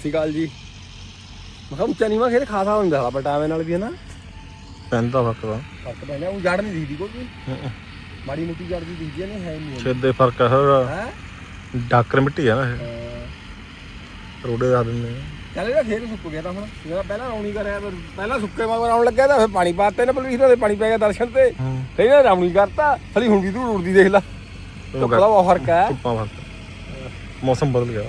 ਸ਼੍ਰੀ ਅਕਾਲ ਜੀ। ਮੈਂ ਕਿਹਾ ਉੱਚਾ ਨੀਵਾਂ ਖੇਡ ਖਾਸਾ ਹੁੰਦਾ ਹਾ ਪਟਾਵੇ ਨਾਲ ਵੀ ਹੈ ਨਾ। ਪੈਂਦਾ ਫ਼ਰਕ ਦਾ ਫ਼ਰਕ ਪੈਣਾ ਉਹ ਜੜ ਨਹੀਂ ਦੀਦੀ ਕੋਈ। ਮਾੜੀ ਮੋਟੀ ਜੜ ਦੀ ਦੀਦੀ ਨਹੀਂ ਹੈ ਨਹੀਂ। ਛੇਦੇ ਫ਼ਰਕ ਆ ਸਾਰਾ। ਹੈ? ਡਾਕਰ ਮਿੱਟੀ ਆ ਨਾ ਇਹ। ਰੋੜੇ ਦਾ ਦਿੰਦੇ। ਚੱਲ ਇਹਦਾ ਖੇਤ ਸੁੱਕ ਗਿਆ ਤਾਂ ਹੁਣ। ਜਿਹੜਾ ਪਹਿਲਾਂ ਰੌਣੀ ਕਰਿਆ ਪਹਿਲਾਂ ਸੁੱਕੇ ਮਗਰ ਆਉਣ ਲੱਗਿਆ ਤਾਂ ਫਿਰ ਪਾਣੀ ਪਾਤੇ ਨੇ ਬਲਵੀਰ ਦੇ ਪਾਣੀ ਪੈ ਗਿਆ ਦਰਸ਼ਨ ਤੇ। ਹੂੰ। ਫਿਰ ਇਹਨੇ ਰੌਣੀ ਕਰਤਾ ਹਲੀ ਹੁਣ ਵੀ ਤੂੰ ਉੜਦੀ ਦੇਖ ਲੈ। ਉਹ ਬਹੁਤ ਫ਼ਰਕ ਹੈ ਧੁੱਪਾਂ ਫ਼ਰਕ। ਮੌਸਮ ਬਦਲ ਗਿਆ।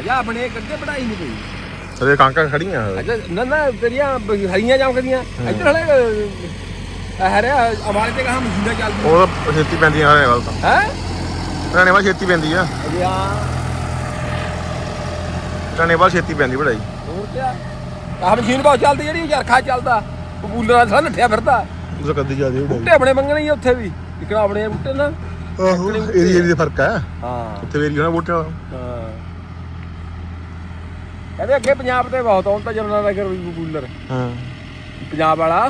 ਅਜਾ ਆਪਣੇ ਕੱਢੇ ਪੜਾਈ ਨਹੀਂ ਪਈ। ਅਰੇ ਕਾਂਕਾ ਖੜੀਆਂ। ਅੱਛਾ ਨਾ ਨਾ ਤੇਰੀਆਂ ਬ- ਹਰੀਆਂ ਚਮਕਦੀਆਂ ਇੱਧਰ ਹਲੇ ਹਰੇ ਅਮਾਲੇ ਤੇ ਕਹਾ ਮਸ਼ੀਨਾਂ ਚੱਲਦੀਆਂ। ਉਹ ਤਾਂ ਛੇਤੀ ਪੈਂਦੀਆਂ ਹਰੇ ਵੱਲ ਤਾਂ। ਹੈ? ਟਾਣੇ ਵੱਲ ਛੇਤੀ ਪੈਂਦੀ ਆ। ਅਜੇ ਆ ਟਾਣੇ ਵੱਲ ਛੇਤੀ ਪੈਂਦੀ ਬੜਾਈ ਹੋਰ ਕਿਆ ਆਹ ਮਸ਼ੀਨ ਬਹੁਤ ਚੱਲਦੀ ਜਿਹੜੀ ਚਰਖਾ ਚੱਲਦਾ। ਕਬੂਲਰਾਂ ਦਾ ਨੱਠਿਆ ਫਿਰਦਾ। ਉਹ ਤਾਂ ਕੱਦੀ ਜਾਂਦੀ ਬੂਟੇ ਆਪਣੇ ਮੰਗਣੇ ਹੀ ਉੱਥੇ ਵੀ। ਇਕਣਾ ਆਪਣੇ ਬੂਟੇ ਨਾ। ਆਹੋ ਏਰੀਆ ਦੇ ਫ਼ਰਕ ਆ। ਹਾਂ। ਉੱਥੇ ਏਰੀਆ ਨਾ ਬੂਟੇ ਵਾਲਾ। ਹਾਂ। ਕਹਿੰਦੇ ਅੱਗੇ ਪੰਜਾਬ ਤੇ ਬਹੁਤ ਹੁਣ ਤਾਂ ਜਮਨਾ ਨਗਰ ਵੀ ਕਬੂਲਰ ਹਾਂ। ਪੰਜਾਬ ਵਾਲਾ।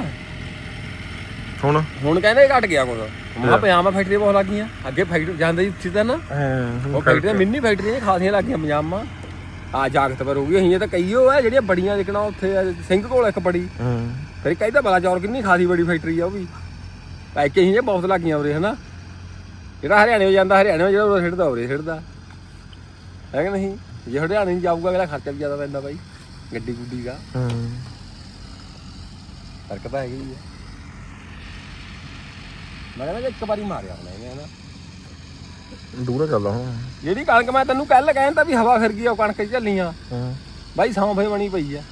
ਹੁਣ? ਹੁਣ ਕਹਿੰਦੇ ਘਟ ਗਿਆ ਕੁਝ ਮਾ ਪਜਾਮਾ ਫੈਕਟਰੀ ਬਹੁਤ ਲੱਗ ਗਈਆਂ। ਅੱਗੇ ਫੈਕਟਰੀ ਜਾਂਦੇ ਸੀ ਉੱਥੇ ਤਾਂ ਨਾ। ਉਹ ਫੈਕਟਰੀਆਂ ਮਿੰਨੀ ਫੈਕਟਰੀਆਂ ਖਾਸੀਆਂ ਲੱਗ ਗਈਆਂ ਪਜਾਮਾ ਆ ਜਾਗਤ ਪਰ ਹੋ ਗਈ ਅਸੀਂ ਤਾਂ ਕਈ ਉਹ ਆ ਜਿਹੜੀਆਂ ਬੜੀਆਂ ਦਿਖਣਾ ਉੱਥੇ ਸਿੰਘ ਕੋਲ ਇੱਕ ਬੜੀ। ਹਾਂ। ਫਿਰ ਤਾਂ ਬਲਾ ਚੌਰ ਕਿੰਨੀ ਖਾਸੀ ਬੜੀ ਫੈਕਟਰੀ ਆ ਉਹ ਵੀ। ਪੈ ਕੇ ਅਸੀਂ ਬਹੁਤ ਲੱਗ ਗਈਆਂ ਉਰੇ ਹਨਾ। ਜਿਹੜਾ ਹਰਿਆਣੇ ਹੋ ਜਾਂਦਾ ਹਰਿਆਣੇ ਹੋ ਜਿਹੜਾ ਉਰੇ ਸਿੱਟਦਾ ਉਰੇ ਸਿੱਟਦਾ ਹੈ ਕਿ ਨਹੀਂ? ਜੇ ਹਰਿਆਣੇ ਨਹੀਂ ਜਾਊਗਾ ਅਗਲਾ ਖਰਚਾ ਵੀ ਜ਼ਿਆਦਾ ਪੈਂਦਾ ਬਾਈ ਗੱਡੀ ਗੁੱਡੀ ਦਾ। ਹਾਂ। ਫ਼ਰਕ ਤਾਂ ਹੈਗਾ ਹੀ ਮੈਂ ਕਹਿੰਦਾ ਇੱਕ ਵਾਰੀ ਮਾਰਿਆ ਹੁਣ ਇਹਨੇ ਹਨਾ। ਦੂਰਾ ਚੱਲਦਾ ਹੁਣ। ਜਿਹੜੀ ਕਣਕ ਮੈਂ ਤੈਨੂੰ ਕੱਲ ਕਹਿੰਦਾ ਵੀ ਹਵਾ ਫਿਰ ਗਈ ਉਹ ਕਣਕ ਝੱਲੀਆਂ ਹਾਂ। ਬਾਈ ਸੌਂਫੇ ਬਣੀ ਪਈ ਆ।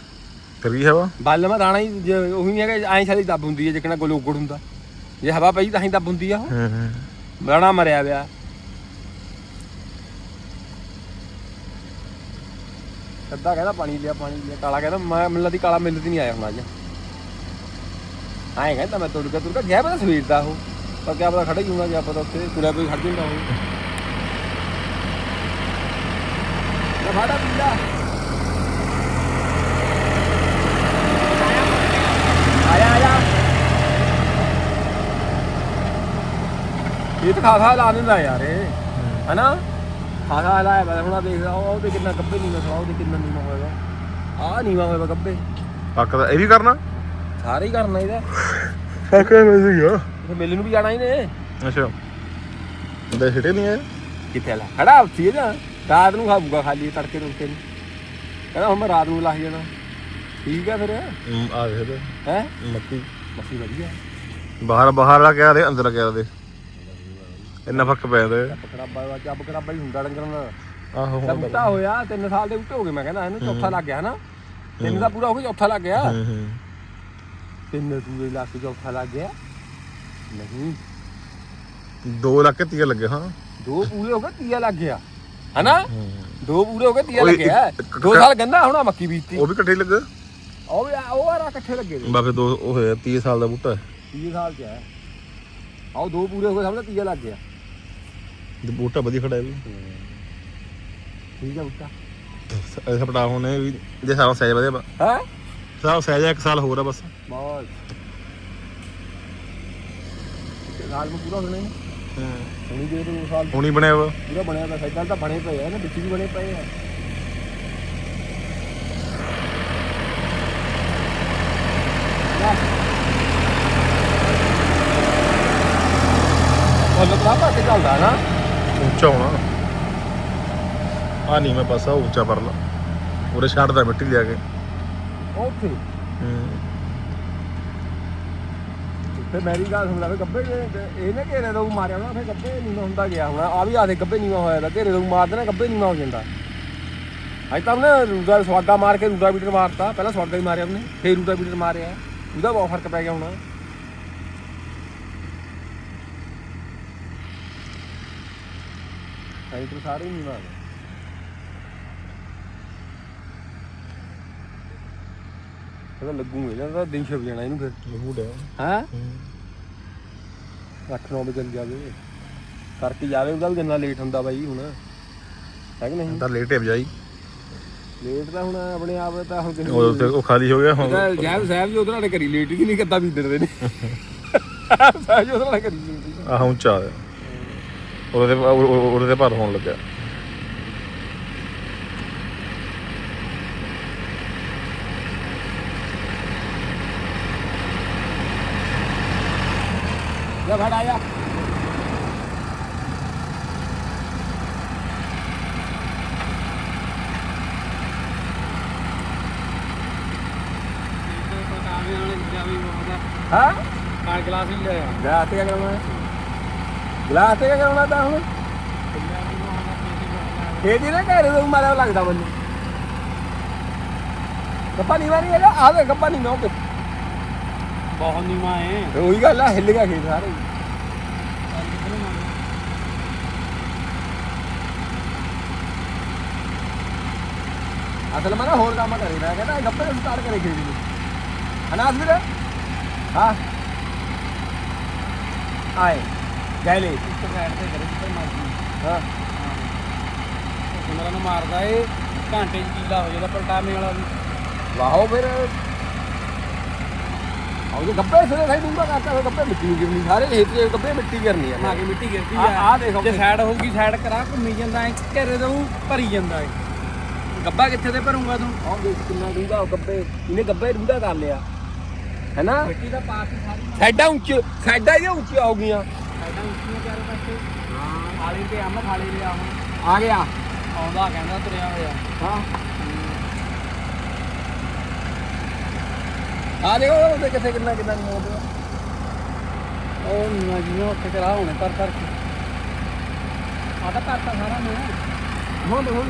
ਫਿਰ ਕੀ ਹਵਾ? ਬੱਲ ਮੈਂ ਦਾਣਾ ਹੀ ਜੇ ਉਹੀ ਹੈਗਾ ਐਂ ਸਾਲੀ ਦੱਬ ਹੁੰਦੀ ਹੈ ਜਿਕਣਾ ਗਲੋਗੜ ਹੁੰਦਾ। ਜੇ ਹਵਾ ਪਈ ਤਾਂ ਹੀ ਦੱਬ ਹੁੰਦੀ ਆ ਉਹ। ਹਾਂ ਹਾਂ। ਦਾਣਾ ਮਰਿਆ ਪਿਆ। ਅੱਧਾ ਕਹਿੰਦਾ ਪਾਣੀ ਲਿਆ ਪਾਣੀ ਲਿਆ, ਕਾਲਾ ਕਹਿੰਦਾ, ਮੈਂ ਮਿਲਦਾ ਦੀ ਕਾਲਾ ਮਿਲਦੀ ਨਹੀਂ ਆਇਆ ਹੁਣ ਅੱਜ। ਆਏ ਕਹਿੰਦਾ ਮੈਂ ਤੁਰ ਕੇ ਗਿਆ ਪਤਾ ਸਵੇਰ ਦਾ ਉਹ, ਪਰ ਕਿਆ ਪਤਾ ਖੜਾ ਹੀ ਹੋਣਾ ਜਾਂ ਪਤਾ ਉੱਥੇ ਤੁਰਿਆ ਕੋਈ ਖੜ ਜਾਂਦਾ ਉਹ ਲੈ ਫਾੜਾ ਪੀਲਾ। ਆਇਆ ਆਇਆ। ਇਹ ਤਾਂ ਖਾਸਾ ਲਾ ਦਿੰਦਾ ਯਾਰ ਇਹ। ਹਨਾ? ਖਾਸਾ ਲਾਇਆ ਮੈਂ ਹੁਣ ਆਹ ਦੇਖਦਾ ਉਹ ਉਹਦੇ ਕਿੰਨਾ ਗੱਬੇ ਨੀਵਾ ਸਵਾ ਉਹਦੇ ਕਿੰਨਾ ਨੀਵਾ ਹੋਏਗਾ। ਆਹ ਨੀਵਾ ਹੋਏਗਾ ਗੱਬੇ ਪੱਕ ਦਾ ਇਹ ਵੀ ਕਰਨਾ? ਸਾਰੇ ਹੀ ਕਰਨਾ ਇਹਦਾ। ਪੱਕ ਹੀ ਆ ਫਿਰ ਮੇਲੇ ਨੂੰ ਵੀ ਜਾਣਾ ਇਹਨੇ। ਅੱਛਾ। ਦੇ ਛਿਟੇ ਨਹੀਂ ਆ ਕਿੱਥੇ ਲਾ? ਖੜਾ ਉੱਥੇ ਜਾਂ। ਰਾਤ ਨੂੰ ਖਾਊਗਾ ਖਾਲੀ ਤੜਕੇ ਤੁੜਕੇ ਨੂੰ। ਕਹਿੰਦਾ ਹੁਣ ਮੈਂ ਰਾਤ ਨੂੰ ਲੱਗ ਜਾਣਾ। ਠੀਕ ਆ ਫਿਰ। ਆ ਤੇ ਹੈ? ਮੱਕੀ। ਮੱਛੀ ਵਧੀਆ। ਬਾਹਰ ਬਾਹਰ ਵਾਲਾ ਕਹਿ ਦੇ ਅੰਦਰ ਕਹਿ ਦੇ? ਇੰਨਾ ਫ਼ਰਕ ਪੈ ਜਾਂਦਾ ਚੱਪ ਕਰਾਬਾ ਦਾ ਚੱਪ ਕਰਾਬਾ ਹੀ ਹੁੰਦਾ ਡੰਗਰਾਂ ਦਾ। ਆਹੋ ਤਾਂ ਬੂਟਾ ਹੋਇਆ 3 ਸਾਲ ਦੇ ਬੂਟੇ ਹੋ ਗਏ ਮੈਂ ਕਹਿੰਦਾ ਇਹਨੂੰ ਚੌਥਾ ਲੱਗ ਗਿਆ ਤਿੰਨ ਦਾ ਪੂਰਾ ਹੋ ਗਿਆ ਚੌਥਾ ਲੱਗ ਗਿਆ। ਹੂੰ ਹੂੰ। ਤਿੰਨ ਪੂਰੇ ਲੱਗ ਕੇ ਚੌਥਾ ਲੱਗ ਗਿਆ। ਨਹੀਂ। ਦੋ ਲੱਖ ਕੇ ਤੀਆ ਲੱਗੇ ਹਾਂ। ਦੋ ਪੂਰੇ ਹੋ ਗਏ ਤੀਆ ਲੱਗ ਗਿਆ। ਹਨਾ? ਹੂੰ। ਦੋ ਪੂਰੇ ਹੋ ਗਏ ਤੀਆ ਉਹ ਇੱਕ- ਲੱਗਿਆ ਇੱਕ- ਦੋ ਸਾਲ ਗੰਦਾ ਹੋਣਾ ਮੱਕੀ ਬੀਜਤੀ। ਉਹ ਵੀ ਇਕੱਠੇ ਹੀ ਲੱਗੇ? ਉਹ ਵੀ ਆ- ਉਹ ਆ ਇਕੱਠੇ ਲੱਗੇ ਨੇ। ਬਾਫੇ ਦੋ ਉਹ ਹੋਇਆ 30 ਸਾਲ ਦਾ ਬੂਟਾ। 30 ਸਾਲ ਚ ਹੈ। ਆਓ ਦੋ ਪੂਰੇ ਹੋ ਗਏ ਸਾਹਮਣੇ ਤੀਆ ਲੱਗ ਗਿਆ। ਤੇ ਬੂਟਾ ਵਧੀਆ ਖੜਾ ਹੈ ਵੀ। ਠੀਕ ਹੈ ਬੁੱਟਾ। ਐਸਾ ਪਟਾ ਹੋਣੇ ਵੀ ਜੇ ਸਾਰਾ ਸਾਈਜ਼ ਵਧਿਆ ਹੈ? ਸਾਰਾ ਸਾਈਜ਼ ਇੱਕ ਸਾਲ ਹੋਰ ਆ ਬਸ। ਬਹੁਤ ਸਾਲ ਨੂੰ ਪੂਰਾ ਹੋਣਾ ਹੂੰ। ਹੁਣੀ ਦੇ ਦੋ ਸਾਲ। ਹੁਣੀ ਬਣਿਆ ਵਾ। ਪੂਰਾ ਬਣਿਆ ਤਾਂ ਸਾਈਕਲ ਤਾਂ ਬਣੇ ਪਏ ਆ ਨਾ ਵਿੱਚ ਵੀ ਬਣੇ ਪਏ ਆ। ਉਹ ਲੋਕਾਂ ਪਾ ਕੇ ਚੱਲਦਾ ਨਾ। ਉੱਚਾ ਹੋਣਾ ਆ ਨਹੀਂ ਮੈਂ ਪਾਸਾ ਉੱਚਾ ਪਰ ਲਾ ਉਰੇ ਛੱਡਦਾ ਮਿੱਟੀ ਲਿਆ ਕੇ। ਉੱਥੇ? ਤੇ ਮੇਰੀ ਗੱਲ ਸੁਣ ਲੈ ਵੀ ਗੱਬੇ ਨੇ ਤੇ ਇਹਨੇ ਘੇਰੇ ਤੋਂ ਮਾਰਿਆ ਨਾ ਫਿਰ ਗੱਬੇ ਨੀਵਾ ਹੁੰਦਾ ਗਿਆ ਹੁਣ। ਆ ਵੀ ਆਦੇ ਗੱਬੇ ਨੀਵਾ ਹੋਇਆ ਦਾ ਘੇਰੇ ਤੋਂ ਗੱਬੇ ਨੀਵਾ ਹੋ ਜਾਂਦਾ। ਅੱਜ ਤਾਂ ਉਹਨੇ ਰੂਦਾ ਸਵਾਗਾ ਮਾਰ ਕੇ ਰੂਦਾ ਬੀਟਰ ਮਾਰਤਾ। ਪਹਿਲਾਂ ਸਵਾਗਾ ਹੀ ਮਾਰਿਆ ਉਹਨੇ ਫੇਰ ਰੂਦਾ ਬੀਟਰ ਮਾਰਿਆ। ਉਹਦਾ ਬਹੁਤ ਫ਼ਰਕ ਪੈ ਗਿਆ ਹੁਣ। ਸਾਈਕਲ ਸਾਰੇ ਹੀ ਨੀਵਾ ਆ ਗਏ। ਇਹਦਾ ਲੱਗੂਗਾ ਇਹਦਾ ਦਿਨ ਛਿਪ ਜਾਣਾ ਇਹਨੂੰ ਫਿਰ। ਬੂਟਾ ਹੈ? 8-9 ਵਜੇ ਚੱਲ ਜਾਵੇ। ਕਰਕੇ ਜਾਵੇ ਉਹਦਾ ਵੀ ਕਿੰਨਾ ਲੇਟ ਹੁੰਦਾ ਬਾਈ ਹੁਣ। ਹੈ ਕਿ ਨਹੀਂ? ਤਾਂ ਲੇਟ ਹੈ ਬਜਾਈ ਲੇਟ ਤਾਂ ਹੁਣ ਆਪਣੇ ਆਪ ਤਾਂ ਹੁਣ ਕਿੰਨੀ ਉਹ ਉਹ ਖਾਲੀ ਹੋ ਗਿਆ ਹੁਣ। ਜੈਬ ਸਾਹਿਬ ਜੀ ਉਹਦੇ ਨਾਲ ਕਰੀ ਲੇਟ ਹੀ ਨਹੀਂ ਕਰਦਾ ਵੀ ਦਿੰਦੇ ਨੇ ਸਾਹਿਬ ਜੀ ਉਹਦੇ ਨਾਲ ਕਰੀ। ਆਹ ਉੱਚਾ ਆ ਉਹਦੇ ਉਹਦੇ ਤੇ ਭਰ ਹੋਣ ਲੱਗਾ ਜਾ। ਫੜ ਆਇਆ ਹਾਂ? ਕਾਰ ਗਲਾਸ ਹੀ ਲਿਆ ਗਲਾਸ ਤੇ ਕੀ ਕਰਾਉਣਾ ਗਲਾਸ ਤੇ ਕੀ ਕਰਾਉਣਾ ਤਾਂ ਹੁਣ ਖੇਤੀ ਨਾ ਘਰੇ ਤੋਂ ਮਾਰਿਆ ਲੱਗਦਾ ਮੈਨੂੰ। ਗੱਪਾ ਨਹੀਂ ਮਾਰੀ ਹੈਗਾ ਆ ਦੇ ਗੱਪਾ ਨਹੀਂ ਨੋ ਕੇ ਬਹੁਤ ਨੀਵਾ ਹੈ ਉਹੀ ਗੱਲ ਆ ਹਿੱਲ ਗਿਆ ਖੇਤ ਸਾਰੇ। ਅਸਲ ਮੈਂ ਨਾ ਹੋਰ ਕੰਮ ਕਰੇ ਮੈਂ ਕਹਿੰਦਾ ਗੱਪੇ ਸਟਾਰਟ ਕਰੇ ਖੇਤ ਨੂੰ। ਅਨਾਸ ਵੀਰ ਹਾਂ। ਆਏ। ਗਏ ਲੈ ਇੱਕ ਸਾਈਡ ਤੇ ਕਰੇ ਜਿੱਥੇ ਮਰਜ਼ੀ। ਹਾਂ। ਉਹਨਾਂ ਨੂੰ ਮਾਰਦਾ ਏ ਘੰਟੇ ਚ ਕੀਲਾ ਹੋ ਜਾਂਦਾ ਪਲਟਾਵੇਂ ਵਾਲਾ ਵੀ। ਵਾਹੋ ਫਿਰ। ਆਉਂ ਜੇ ਗੱਪੇ ਸਿਰੇ ਸਹੀ ਦੂੰਗਾ ਕਰਤਾ ਫਿਰ ਗੱਪੇ ਮਿੱਟੀ ਗਿਰਨੀ ਸਾਰੇ ਖੇਤ ਦੇ ਗੱਪੇ ਮਿੱਟੀ ਗਿਰਨੀ ਆ। ਨਾ ਕੇ ਮਿੱਟੀ ਗਿਰਦੀ ਆ- ਆ ਦੇਖ ਜੇ ਸਾਈਡ ਹੋਊਗੀ ਸਾਈਡ ਕਰਾ ਘੁੰਮੀ ਜਾਂਦਾ ਐ ਘੇਰੇ ਤੋਂ ਭਰੀ ਜਾਂਦਾ ਏ। ਗੱਬਾ ਕਿੱਥੇ ਤੇ ਭਰੂੰਗਾ ਤੂੰ? ਆਹ ਦੇਖ ਕਿੰਨਾ ਉਹ ਗੱਬੇ ਇਹਨੇ ਗੱਬੇ ਡੂੰਘਾ ਕਰ ਲਿਆ। ਹੈਨਾ? ਮਿੱਟੀ ਦਾ ਪਾਸ ਹੀ ਸਾਰੀ ਸਾਈਡਾਂ ਉੱਚ ਸਾਈਡਾਂ ਇਹਦੀਆਂ ਉੱਚੀਆਂ ਹੋ ਗਈਆਂ ਸਾਈਡਾਂ ਉੱਚੀਆਂ ਚਾਰੇ ਪਾਸੇ। ਹਾਂ। ਖਾਲੀ ਤੇ ਅੰਮ ਖਾਲੀ ਲਿਆ ਹੁਣ ਆ ਗਿਆ। ਆਉਂਦਾ ਕਹਿੰਦਾ ਤੁਰਿਆ ਹੋਇਆ। ਹਾਂ। ਆ ਦੇਖੋ ਉਹਦੇ ਕਿੱਥੇ ਕਿੰਨਾ ਕਿੰਨਾ ਮੋੜ ਉਹ ਨਾ ਜਿਵੇਂ ਉੱਥੇ ਕਰਾ ਹੋਣੇ ਪਰ ਕਰ ਆ ਤਾਂ ਕਰਤਾ ਸਾਰਾ ਮੈਂ। ਹੁਣ ਹੁਣ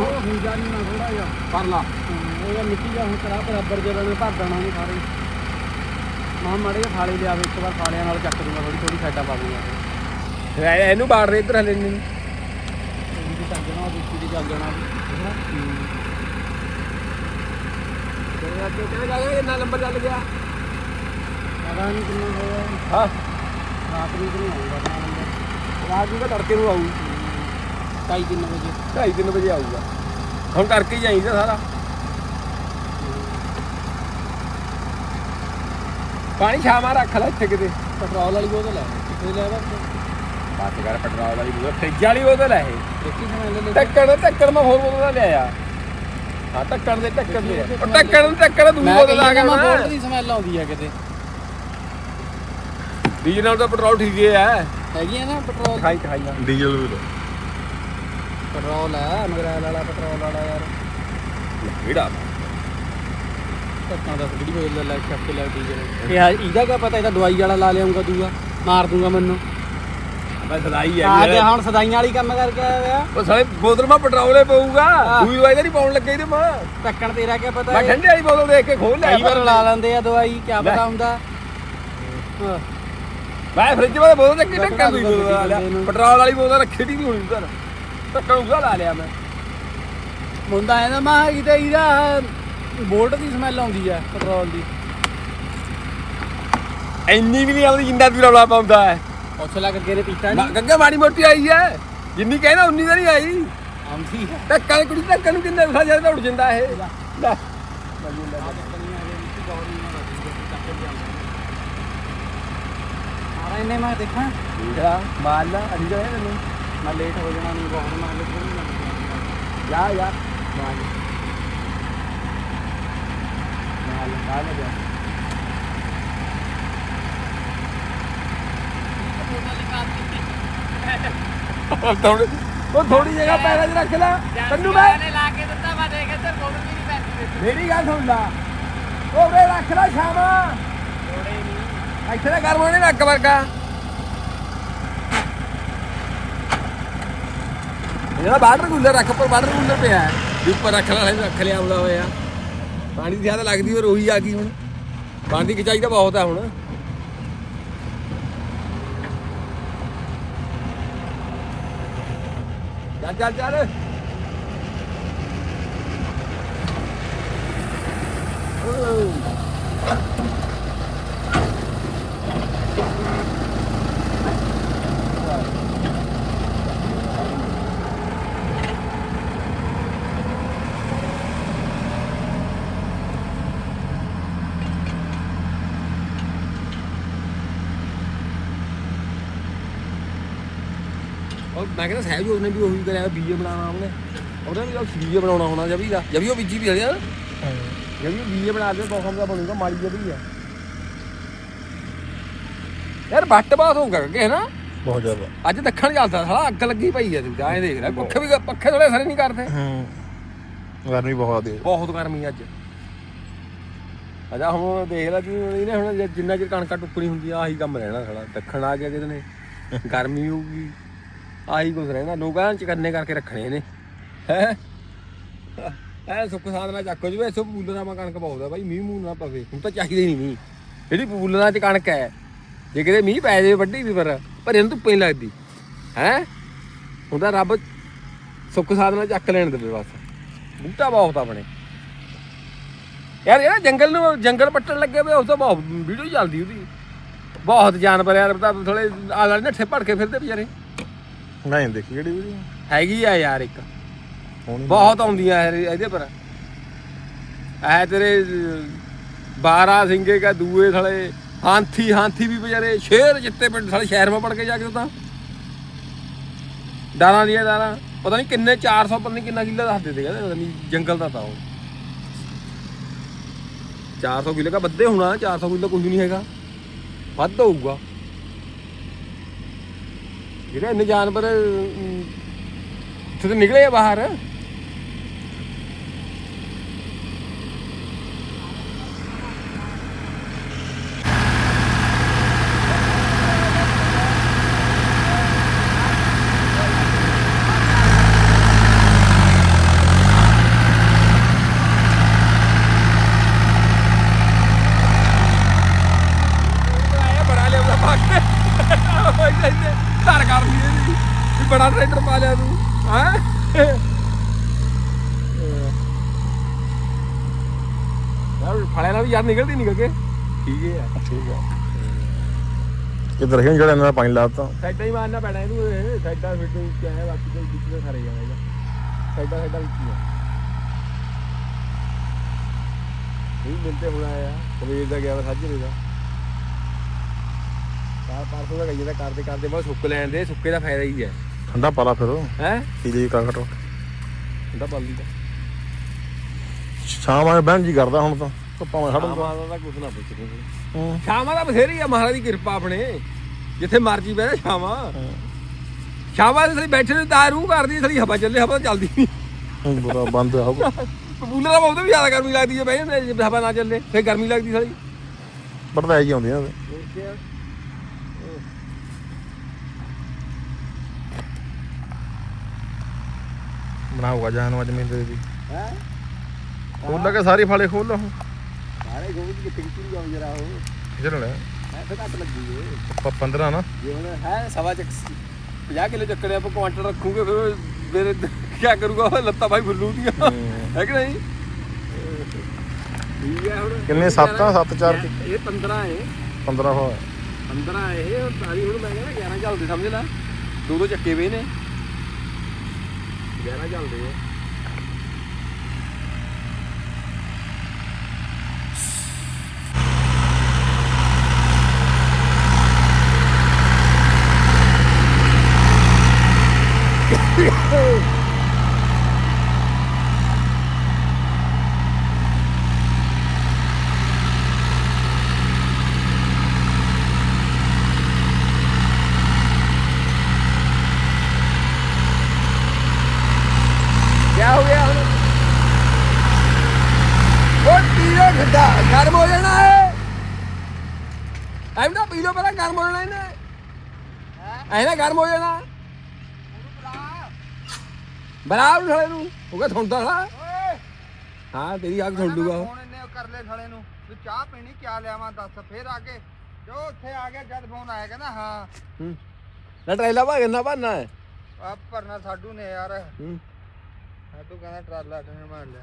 ਉਹ ਹੁੰਦਾ ਨਹੀਂ ਨਾ ਥੋੜਾ ਜਿਹਾ। ਕਰ ਲਾ। ਇਹ ਮਿੱਟੀ ਦਾ ਹੁਣ ਕਰਾ ਬਰਾਬਰ ਜਿਹੜਾ ਨੇ ਭਰ ਦੇਣਾ ਉਹਨੂੰ ਸਾਰੇ। ਮਾਂ ਮਾੜੇ ਜਿਹੇ ਫਾਲੇ ਲਿਆਵੇ ਇੱਕ ਵਾਰ ਫਾਲਿਆਂ ਨਾਲ ਚੱਕ ਦੂੰਗਾ ਥੋੜੀ ਥੋੜੀ ਸਾਈਡਾਂ ਪਾ ਦੂੰਗਾ। ਇਹ- ਇਹਨੂੰ ਬਾੜ ਦੇ ਇੱਧਰ ਹਲੇ ਨਹੀਂ। ਉਹਦੀ ਵੀ ਚੱਲ ਜਾਣਾ ਉਹਦੀ ਦੀ ਚੱਲ ਜਾਣਾ। ਜਾ ਗਿਆ? ਇੰਨਾ ਲੰਬਰ ਚੱਲ ਗਿਆ। ਪਤਾ ਨਹੀਂ ਕਿੰਨਾ ਹੋਇਆ ਹਾਂ। ਰਾਤ ਨੂੰ ਨਹੀਂ ਆਊਗਾ ਨਾ ਬੰਦਾ ਰਾਤ ਨੂੰ ਤਾਂ ਤੜਕੇ ਨੂੰ ਆਊ। ਢਾਈ ਤਿੰਨ ਵਜੇ। 2:30 ਵਜੇ ਆਊਗਾ। ਹੁਣ ਕਰਕੇ ਹੀ ਜਾਈਦਾ ਸਾਰਾ। ਪਾਣੀ ਛਾਵਾਂ ਰੱਖ ਲੈ ਇੱਥੇ ਕਿਤੇ। ਪੈਟਰੋਲ ਵਾਲੀ ਬੋਤਲ ਹੈ। ਕਿੱਥੇ ਲੈ ਬਸ ਬਾਤ ਕਰ ਪੈਟਰੋਲ ਵਾਲੀ ਬੋਤਲ ਫ੍ਰਿਜ ਵਾਲੀ ਬੋਤਲ ਹੈ ਇਹ। ਦੇਖੀ ਲੈ ਲੈ ਟੱਕਣ ਟੱਕਣ ਮੈਂ ਹੋਰ ਬੋਤਲ ਲਿਆਇਆ ਹਾਂ ਟੱਕਣ ਦੇ ਟੱਕਣ ਦੇ ਉਹ ਟੱਕਣ ਟੱਕਣ ਦੂਜੀ ਬੋਤਲ ਆ ਗਿਆ ਮੈਂ ਮੈਂ ਦੀ ਸਮੈਲ ਆਉਂਦੀ ਆ ਕਿਤੇ। ਡੀਜ਼ਲ ਨਾਲ ਤਾਂ ਪੈਟਰੋਲ ਠੀਕ ਹੀ ਆ ਨਾ ਪੈਟਰੋਲ? ਖਾਈ ਖਾਈ ਨਾ ਡੀਜ਼ਲ ਵੀ ਲਓ। ਪੈਟਰੋਲ ਹੈ ਮਗਰਾਇਲ ਵਾਲਾ ਪੈਟਰੋਲ ਵਾਲਾ ਯਾਰ। ਕਿਹੜਾ? ਧੱਕਾ ਦਾ ਜਿਹੜੀ ਬੋਲ ਲੈ ਚੱਕ ਕੇ ਲੈ ਡੀਜ਼ਲ ਇਹ ਆ- ਇਹਦਾ ਕੀ ਪਤਾ ਇਹਦਾ ਦਵਾਈ ਵਾਲਾ ਲਾ ਲਿਆਉਂਗਾ ਦੂਆ ਮਾਰ ਦੂੰਗਾ ਮੈਨੂੰ। ਮੈਂ ਸਦਾਈ ਆ ਗਿਆ ਹੁਣ ਸਦਾਈਆਂ ਵਾਲੀ ਕੰਮ ਕਰਕੇ ਆਇਆ ਹੋਇਆ। ਉਹ ਸਾਲੇ ਬੋਤਲ ਮਾ ਪੈਟਰੋਲ ਪਊਗਾ। ਦੂਈ ਦਵਾਈ ਤਾਂ ਨਹੀਂ ਪਾਉਣ ਲੱਗੇ ਇਹਦੇ ਮਾ। ਢੱਕਣ ਤੇਰਾ ਕੀ ਪਤਾ ਮੈਂ? ਠੰਡੇ ਵਾਲੀ ਬੋਤਲ ਦੇਖ ਕੇ ਖੋਲ ਲਿਆ। ਕਈ ਵਾਰ ਲਾ ਲੈਂਦੇ ਆ ਦਵਾਈ ਕੀ ਲੈ। ਪਤਾ ਹੁੰਦਾ। ਮੈਂ ਫ੍ਰਿਜ ਵਾਲੇ ਬੋਤਲ ਚੱਕੀ ਮੈਂ ਟੱਕਣ ਦੂਈ ਬੋਤਲ ਲਾ ਲਿਆ। ਪੈਟਰੋਲ ਵਾਲੀ ਬੋਤਲ ਰੱਖੀ ਨਹੀਂ ਹੋਣੀ ਉਧਰ ਟੱਕਣ ਉਸਦਾ ਲਾ ਲਿਆ ਮੈਂ। ਮੁੰਡਾ ਇਹਦਾ ਮਾ ਇਹਦਾ ਇਹਦਾ ਬੋਲਟ ਦੀ ਸਮੈਲ ਆਉਂਦੀ ਆ ਪੈਟਰੋਲ ਦੀ। ਇੰਨੀ ਵੀ ਨਹੀਂ ਆਉਂਦੀ ਜਿੰਨਾ ਤੂੰ ਰੌਲਾ ਪਾਉਂਦਾ ਹੈ। ਪੁੱਛ ਲੱਗ ਕੇ ਨੇ ਪੀਤਾ ਨਹੀਂ। ਗੱਗਾ ਮਾੜੀ ਮੋਟੀ ਆਈ ਹੈ। ਜਿੰਨੀ ਕਹਿਣਾ ਉਨੀ ਤਾਂ ਨਹੀਂ ਆਈ। ਆਉਂਦੀ ਹੈ। ਟੱਕਣ ਕੁੜੀ ਟੱਕਣ ਨੂੰ ਕਿੰਨੇ ਉਸਾ ਜਾਂਦਾ ਉੱਡ ਜਾਂਦਾ ਇਹ। ਲੈ। ਸਾਰਾ ਇਹਨੇ ਮੈਂ ਦੇਖਾਂ। ਜਿਹੜਾ ਮਾਲ ਨਾ ਅੰਦਰ ਹੈ ਤੈਨੂੰ ਮੈਂ ਲੇਟ ਹੋ ਜਾਣਾ ਨਹੀਂ ਬਹੁਤ ਮੈਂ ਲੇਟ ਜਾ ਜਾ। ਮਾਲ ਥੋੜੀ ਉਹ ਥੋੜੀ ਜਗ੍ਹਾ ਪੈਰਾਂ 'ਚ ਰੱਖ ਲੈ। ਤੈਨੂੰ ਮੈਂ। ਲਾ ਕੇ ਦਿੱਤਾ ਮੈਂ ਦੇਖ ਇੱਧਰ ਬੋਲ ਵੀ ਨਹੀਂ ਪੈਂਦੀ ਮੇਰੀ ਗੱਲ ਸੁਣ ਲਾ। ਉਹ ਵੇ ਰੱਖ ਲੈ ਸ਼ਾਮਾ। ਥੋੜੇ ਨਹੀਂ। ਇੱਥੇ ਨਾ ਗਰਮ ਹੋਣੇ ਨੱਕ ਵਰਗਾ। ਇਹਦਾ ਬਾਹਰ ਕੂਲਰ ਰੱਖ ਪਰ ਬਾਹਰ ਕੂਲਰ ਪਿਆ। ਹੈ ਉੱਪਰ ਰੱਖ ਲੈ ਰੱਖ ਲਿਆ ਆਉਂਦਾ ਹੋਇਆ। ਪਾਣੀ ਦੀ ਜ਼ਿਆਦਾ ਲੱਗਦੀ ਹੋਰ ਉਹੀ ਆ ਗਈ ਹੁਣ। ਪਾਣੀ ਦੀ ਖਿਚਾਈ ਤਾਂ ਬਹੁਤ ਹੈ ਹੁਣ। ਚੱਲ ਚੱਲ ਚੱਲ। ਓ ਮੈਂ ਕਹਿੰਦਾ ਸਹਿਜ ਉਹਨੇ ਵੀ ਉਹੀ ਕਰਿਆ ਬੀਏ ਬਣਾਉਣਾ ਉਹਨੇ। ਉਹਨੇ ਵੀ ਉਹ ਬੀਏ ਬਣਾਉਣਾ ਹੋਣਾ ਜਬੀ ਦਾ। ਜਬੀ ਉਹ ਬੀਜੀ ਵੀ ਹਲਿਆ ਜਬੀ ਉਹ ਬੀਏ ਬਣਾ ਦੇ ਬਹੁਤ ਦਾ ਬਣੂਗਾ ਮਾੜੀ ਜਬੀ ਆ। ਯਾਰ ਬੱਟ ਬਾਤ ਹੋ ਕਰਕੇ ਨਾ ਬਹੁਤ ਜ਼ਿਆਦਾ। ਅੱਜ ਦੱਖਣ ਚੱਲਦਾ ਸਾਲਾ ਅੱਗ ਲੱਗੀ ਪਈ ਆ ਤੂੰ ਤਾਂ ਐਂ ਦੇਖ ਲੈ। ਪੱਖੇ ਵੀ ਪੱਖੇ ਥੋੜੇ ਸਾਰੇ ਨਹੀਂ ਕਰਦੇ। ਹੂੰ। ਗਰਮੀ ਬਹੁਤ ਆ। ਬਹੁਤ ਗਰਮੀ ਅੱਜ। ਅਜਾ ਹੁਣ ਦੇਖ ਲੈ ਕਿ ਇਹਨੇ ਹੁਣ ਜਿੰਨਾ ਚਿਰ ਕਣਕਾਂ ਟੁੱਕਣੀ ਹੁੰਦੀ ਆ ਆਹੀ ਕੰਮ ਰਹਿਣਾ ਸਾਲਾ। ਦੱਖਣ ਆ ਗਿਆ ਕਿਤੇ ਨੇ। ਗਰਮੀ ਹੋਊਗੀ। ਆਹੀ ਕੁਝ ਰਹਿਣਾ ਲੋਕਾਂ ਚਕੰਨੇ ਕਰਕੇ ਰੱਖਣੇ ਨੇ। ਹੈ? ਐ ਸੁੱਖ ਸਾਧਨਾ ਚੱਕੋ ਜਵੇ ਸੋ ਪੂਲਰਾਂ ਮਾ ਕਣਕ ਪਾਉਦਾ ਬਾਈ, ਮੀਂਹ ਮੂੰਹ ਨਾ ਪਵੇ, ਹੁਣ ਤਾਂ ਚਾਹੀਦਾ ਹੀ ਨਹੀਂ ਮੀਂਹ। ਜਿਹੜੀ ਪੂਲਰਾਂ ਚ ਕਣਕ ਹੈ, ਜੇ ਕਿਤੇ ਮੀਂਹ ਪੈ ਜਾਵੇ ਵੱਡੀ ਵੀ ਪਰ ਪਰ ਇਹਨੂੰ ਧੁੱਪ ਨਹੀਂ ਲੱਗਦੀ। ਹੈ? ਹੁਣ ਤਾਂ ਰੱਬ ਸੁੱਖ ਸਾਧਨਾ ਚੱਕ ਲੈਣ ਦੇਵੇ ਬਸ। ਬੂਟਾ ਬਹੁਤ ਆਪਣੇ। ਯਾਰ, ਇਹ ਨਾ ਜੰਗਲ ਨੂੰ, ਜੰਗਲ ਪੱਟਣ ਲੱਗੇ ਵੇ, ਉਸ ਤੋਂ ਬਹੁਤ ਵੀਡੀਓ ਚੱਲਦੀ ਉਹਦੀ। ਬਹੁਤ ਜਾਨਵਰ ਯਾਰ ਥੋੜੇ ਆਲੇ ਨੱਠੇ ਭੜ ਕੇ ਫਿਰਦੇ ਵਿਚਾਰੇ। ਨਹੀਂ ਦੇਖੀ ਕਿਹੜੀ ਵੀਡੀਓ? ਹੈਗੀ ਆ ਯਾਰ ਇੱਕ। ਹੋਣੀ ਬਹੁਤ ਆਉਂਦੀਆਂ ਇਹ- ਇਹਦੇ ਪਰ। ਐ ਤੇਰੇ 12 ਸਿੰਘੇ ਕਾ ਦੂਏ ਥਲੇ ਹਾਥੀ ਹਾਥੀ ਵੀ ਵਿਚਾਰੇ ਸ਼ੇਰ ਜਿੱਤੇ ਪਿੰਡ ਸਾਲੇ ਸ਼ਹਿਰ ਮਾ ਪੜ ਕੇ ਜਾ ਕੇ ਉਹ ਤਾਂ ਡਾਰਾਂ ਦੀਆਂ ਡਾਰਾਂ। ਪਤਾ ਨਹੀਂ ਕਿੰਨੇ 400 ਪਤਾ ਨਹੀਂ ਕਿੰਨਾ ਕਿੱਲਾ ਦੱਸਦੇ ਤੇ ਕਹਿੰਦੇ ਪਤਾ ਨਹੀਂ ਜੰਗਲ ਦਾ ਤਾਂ ਉਹ। 400 ਕਿੱਲੇ ਕਾ ਵੱਧੇ ਹੋਣਾ 400 ਕਿੱਲੇ ਕੁਝ ਨਹੀਂ ਹੈਗਾ। ਵੱਧ ਹੋਊਗਾ। ਜਿਹੜੇ ਇੰਨੇ ਜਾਨਵਰ ਅਮ, ਇੱਥੇ ਤਾਂ ਨਿਕਲੇ ਆ ਬਾਹਰ ਆਇਆ ਬੜਾ ਲਿਆ ਉਹਦਾ ਪੱਕ ਧਰ ਕਰ ਲਈ ਇਹਦੀ ਵੀ ਬੜਾ ਟਰੈਕਟਰ ਪਾ ਲਿਆ ਤੂੰ ਹਾਂ ਯਾਰ ਨਿਕਲਦੀ ਨਿਕਲ ਕੇ ਠੀਕ ਹੈ ਠੀਕ ਆ ਕਿੱਧਰ ਹੈ ਜਿਹੜਾ ਇਹਨਾਂ ਦਾ ਪਾਣੀ ਲਾਤਾ? ਸਾਈਡਾਂ ਹੀ ਮਾਰਨਾ ਪੈਣਾ ਇਹਨੂੰ ਇਹ ਸਾਈਡਾਂ ਫਿੱਟ ਕੀ ਹੈ ਬਾਕੀ ਕੋਈ ਵਿੱਚ ਤਾਂ ਸਾਰੇ ਜਾਣਾ ਇਹਦਾ ਸਾਈਡਾਂ ਸਾਈਡਾਂ ਵਿੱਚ ਹੀ ਆ। ਇਹ ਮਿਲਤੇ ਹੁਣ ਆਇਆ। ਕਬੀਰ ਦਾ ਗਿਆ ਸਾਜਰੇ ਦਾ ਚਾਰ ਪਰਸੋਂ ਦਾ ਗਈ ਦਾ ਕਰਦੇ ਕਰਦੇ ਬਸ ਸੁੱਕ ਲੈਣ ਦੇ ਸੁੱਕੇ ਦਾ ਫਾਇਦਾ ਹੀ ਹੈ। ਠੰਡਾ ਪਾਲਾ ਫਿਰ ਹੈ? ਪੀ ਲਈ ਕਾਕਟ ਹੁੰਦਾ ਬਲਦੀ ਦਾ। ਸ਼ਾਮ ਆਏ ਬਹਿਣ ਜੀ ਕਰਦਾ ਹੁਣ ਤਾਂ। ਖੜੂਗਾ ਸ਼ਾਮਾਂ ਦਾ ਨਾ ਹੂੰ। ਸ਼ਾਮਾਂ ਦਾ ਬਥੇਰੀ ਆ ਮਹਾਰਾਜ ਦੀ ਕਿਰਪਾ ਆਪਣੇ। ਜਿੱਥੇ ਮਰਜ਼ੀ ਬਹਿ ਜਾ ਸ਼ਾਮਾਂ। ਸ਼ਾਮਾਂ ਦੇ ਸਲੀ ਬੈਠੇ ਨੇ ਤਾਂ ਰੂਹ ਕਰਦੀ ਸਲੀ ਹਵਾ ਚੱਲੇ ਹਵਾ ਤਾਂ ਚੱਲਦੀ ਨਹੀਂ ਹੁਣ ਬੁਰਾ ਬੰਦ ਆਊਗਾ ਕਬੂਲਰ ਦਾ ਬਹੁਤ ਵੀ ਜ਼ਿਆਦਾ ਗਰਮੀ ਲੱਗਦੀ ਹੈ ਬਹਿ ਜਾਂਦੇ ਜੇ ਹਵਾ ਨਾ ਚੱਲੇ ਫੇਰ ਗਰਮੀ ਲੱਗਦੀ ਸਾਲੀ ਪੜਦਾ ਜੀ ਆਉਂਦੀਆਂ ਨੇ। ਬਣਾਊਗਾ ਜਾਨ ਨੂੰ ਅੱਜ ਮਹੀਨੇ ਦੀ ਹੈ? ਖੋਲ ਕੇ ਸਾਰੀ ਫਾਲੇ ਖੋਲ ਲਾ ਹੁਣ। ਸਾਰੇ ਗੋਲ ਦੀ ਕਿੱਥੇ ਕਿੱਥੇ ਜਾਉ ਜਰਾ ਉਹ ਇਧਰ ਲੈ ਹੈ ਫੇਰ ਘੱਟ ਲੱਗੀ ਏ ਆਪਾਂ 15 ਨਾ। ਜੇ ਹੁਣ ਹੈ ਸਵਾ ਚੱਕ 50 ਕਿਲੋ ਚੱਕੜੇ ਆਪਾਂ ਕੁਆਂਟਲ ਰੱਖੂਗੇ ਫਿਰ ਮੇਰੇ ਕੀ ਕਰੂਗਾ ਉਹ ਲੱਤਾਂ ਭਾਈ ਫੁੱਲੂ ਹੈ ਕਿ ਨਹੀਂ ਠੀਕ ਹੈ ਹੁਣ ਕਿੰਨੇ? ਸੱਤ? ਆ? ਸੱਤ, ਚਾਰ? ਇਹ- 15 ਹੈ 15 ਹੋਇਆ 15 ਇਹ ਸਾਰੀ ਹੁਣ ਮੈਂ ਕਹਿੰਦਾ 11 ਚੱਲਦੇ, ਸਮਝ ਲੈ? ਦੋ ਦੋ ਚੱਕੇ ਵੇ ਨੇ। 11 ਚੱਲਦੇ ਆ। ਕਿਆ ਹੋ ਗਿਆ ਹੁਣ ਉਹ ਪੀਲੋ ਠੰਡਾ ਗਰਮ ਹੋ ਜਾਣਾ ਹੈ ਐਮ ਨਾ ਪੀਲੋ ਪਹਿਲਾਂ ਗਰਮ ਹੋ ਜਾਣਾ ਇਹਨੇ ਐ ਨਾ ਗਰਮ ਹੋ ਜਾਣਾ ਬਰਾ ਉਹ ਥਲੇ ਨੂੰ ਉਹ ਕਹ ਥੁੰਦਾ ਹਾਂ ਹਾਂ ਤੇਰੀ ਅੱਗ ਥੁੰਡ ਲੂਗਾ ਉਹ। ਫੋਨ ਕਰ ਲੈ ਥਲੇ ਨੂੰ। ਤੂੰ ਚਾਹ ਪੀਣੀ ਕਿਆ ਲਿਆਵਾਂ ਦੱਸ ਫੇਰ ਆ ਕੇ। ਜੋ ਉੱਥੇ ਆ ਗਿਆ ਜਦ ਫੋਨ ਆਇਆ ਕਹਿੰਦਾ ਹਾਂ। ਹੂੰ। ਨਾ ਟਰੇਲਾ ਭਾ ਗੰਨਾ ਭਰਨਾ ਹੈ? ਆ ਭਰਨਾ ਸਾਡੂ ਨੇ ਯਾਰ। ਹੂੰ। ਸਾਡੂ ਕਹਿੰਦਾ ਟਰਾਲਾ ਟਨ ਮਾਰ ਲੈ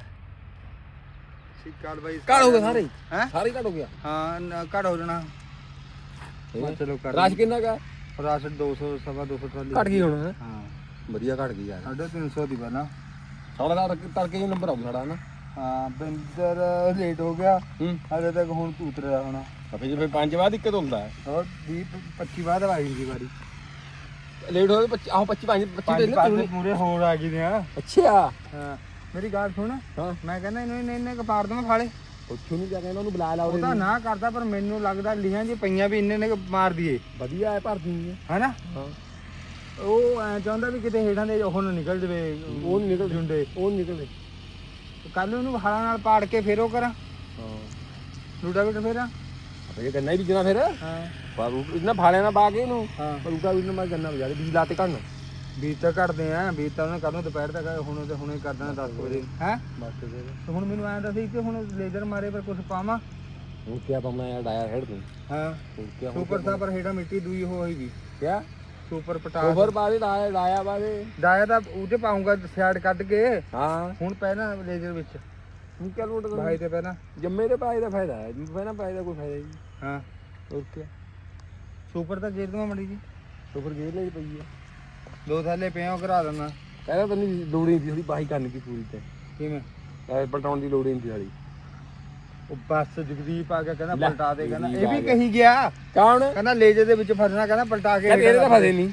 ਸਿੱਕਾਲ ਬਾਈ ਘੜ ਹੋ ਗਏ ਸਾਰੇ? ਹੈ? ਸਾਰੇ ਘੜ ਹੋ ਗਿਆ? ਹਾਂ ਨ- ਘੜ ਹੋ ਜਾਣਾ। ਮੈਂ ਚਲੋ ਕਰ ਰਾਸ਼ ਕਿੰਨਾ ਕਾ ਰਾਸ 200 ਸਵਾ 200 ਟਰਾਲੀ। ਘਟ ਗਈ ਹੁਣ। ਹੈਂ? ਹਾਂ। ਵਧੀਆ ਘਟ ਗਈ ਯਾਰ। 350 ਦੀ ਬਣਾ ਸਾਡਾ ਤਾਂ ਤੜਕੇ- ਹੀ ਨੰਬਰ ਆਉ ਸਾਡਾ ਨਾ? ਹਾਂ ਬਿੰਦਰ ਲੇਟ ਹੋ ਗਿਆ। ਹੂੰ। ਹਲੇ ਤੱਕ ਹੁਣ ਤੂੰ ਉਤਰਿਆ ਹੋਣਾ। ਫਿਰ ਜੇ ਫਿਰ ਪੰਜ ਬਾਅਦ ਦਿੱਕਤ ਹੁੰਦਾ ਹੈ। ਹੋਰ 20 25 ਬਾਅਦ ਆਈ ਦੀ ਵਾਰੀ ਲੇਟ ਹੋ ਗਏ 25 ਆਹ 25 5 25 ਪੰਜ ਦੇ ਪਾਸੇ ਪੂਰੇ ਹੋਰ ਆ ਗਏ ਨੇ ਆ ਅੱਛਾ। ਹਾਂ ਮੇਰੀ ਗੱਲ ਸੁਣ। ਮੈਂ ਕਹਿੰਦਾ ਇਹਨੂੰ ਇਹਨੇ ਇਹਨੇ ਕਪਾੜ ਦਵਾਂ ਫਾਲੇ ਉੱਥੋਂ ਨਹੀਂ ਜਾ ਕੇ ਇਹਨਾਂ ਨੂੰ ਬੁਲਾ ਲਾ ਉਹ ਤਾਂ ਨਾ ਕਰਦਾ ਪਰ ਮੈਨੂੰ ਲੱਗਦਾ ਲੀਹਾਂ ਜੀ ਪਈਆਂ ਵੀ ਇੰਨੇ ਨੇ ਮਾਰ ਦਈਏ। ਵਧੀਆ ਹੈ ਭਰਦੀ ਹੈ। ਹੈਨਾ ਹਾਂ। ਉਹ ਐ ਚਾਹੁੰਦਾ ਵੀ ਕਿਤੇ ਹੇਠਾਂ ਦੇ ਉਹ ਨਾ ਨਿਕਲ ਜਵੇ ਉਹ ਨੀ ਨਿਕਲਦੇ। ਜੁੰਡੇ। ਉਹ ਨੀ ਨਿਕਲਦੇ। ਕੱਲ ਉਹਨੂੰ ਹਾਲਾਂ ਨਾਲ ਪਾੜ ਕੇ ਫੇਰ ਉਹ ਕਰਾਂ। ਹਾਂ। ਲੂਟਾ ਵੀ ਫੇਰਾਂ? ਆਪਾਂ ਇਹ ਗੰਨਾ ਹੀ ਬੀਜਣਾ ਫਿਰ। ਹਾਂ। ਪਰ ਉਹ ਇਹਨਾਂ ਫਾਲਿਆਂ ਨਾਲ ਪਾ ਕੇ ਇਹਨੂੰ। ਹਾਂ। ਪਰ ਵੀ ਮੈਂ ਗੰਨਾ ਬਜਾ ਦੇ ਬੀਜ ਲਾਤੇ ਕੰਨ ਬੀਜ ਤਾਂ ਕੱਢਦੇ ਆ ਬੀਜ ਤਾਂ ਉਹਨੇ ਕਦੋਂ ਦੁਪਹਿਰ ਤੱਕ ਹੁਣ ਤੇ ਹੁਣੇ ਕਰ ਦੇਣਾ 10 ਵਜੇ। ਹੈ? ਬਸ ਫਿਰ। ਤੇ ਹੁਣ ਮੈਨੂੰ ਐਂ ਦੱਸੀ ਕਿ ਹੁਣ ਲੇਜ਼ਰ ਮਾਰੇ ਪਰ ਕੁਝ ਪਾਵਾਂ। ਹੁਣ ਕੀ ਆਪਾਂ ਮੈਂ ਡਾਇਆ ਹੈਡ ਦੂੰ ਹਾਂ। ਹੁਣ ਕੀ ਸੁਪਰ ਸਾ ਪਰ ਹੇਠਾਂ ਮਿੱਟੀ ਦੂਈ ਹੋਏਗੀ ਕਿਆ? Super potash. ਦੇ ਡਾਇਆ ਡਾਇਆ ਪਾ ਦੇ। ਡਾਇਆ ਤਾਂ ਉਹਦੇ ਪਾਉਂਗਾ ਸਾਈਡ ਕੱਢ ਕੇ। ਹਾਂ। ਹੁਣ ਪਹਿਲਾਂ ਲੇਜ਼ਰ ਵਿੱਚ। ਹੁਣ ਕਿਆ ਲੋਟ ਭਾਈ ਤੇ ਪਹਿਲਾਂ। ਜੰਮੇ ਤੇ ਪਾਏ ਦਾ ਫਾਇਦਾ ਹੈ। ਪਹਿਲਾਂ ਪਾਏ ਦਾ ਕੋਈ ਫਾਇਦਾ ਨਹੀਂ। ਹਾਂ। ਹੋਰ ਕੀ ਸੁਪਰ ਤਾਂ ਗੇਰ ਦਵਾਂ ਮੜੀ ਜੀ। ਸੁਪਰ ਗੇਰ ਲਈ ਪਈ ਹੈ। ਦੋ ਥੱਲੇ ਪਿਆ ਉਹ ਕਰਾ ਦਿੰਦਾ। ਕਹਿੰਦਾ ਤੈਨੂੰ ਲੋੜ ਨਹੀਂ ਸੀ ਥੋੜੀ ਬਾਈ ਕਰਨ ਦੀ ਪੂਰੀ ਤੇ। ਕਿਵੇਂ? ਐ ਪਲਟਾਉਣ ਦੀ ਲੋੜ ਨਹੀਂ ਸੀ ਵਾਲੀ ਉਹ ਬੱਸ ਜਗਦੀਪ ਆ ਗਿਆ ਕਹਿੰਦਾ ਲੈ, ਪਲਟਾ ਦੇ ਕਹਿੰਦਾ ਇਹ ਵੀ। ਕਹੀ ਗਿਆ। ਕੌਣ? ਕਹਿੰਦਾ ਲੇਜ਼ਰ ਦੇ ਵਿੱਚ ਫਸਣਾ ਕਹਿੰਦਾ ਪਲਟਾ ਕੇ ਤੇਰੇ ਤਾਂ ਫਸੇ ਨਹੀਂ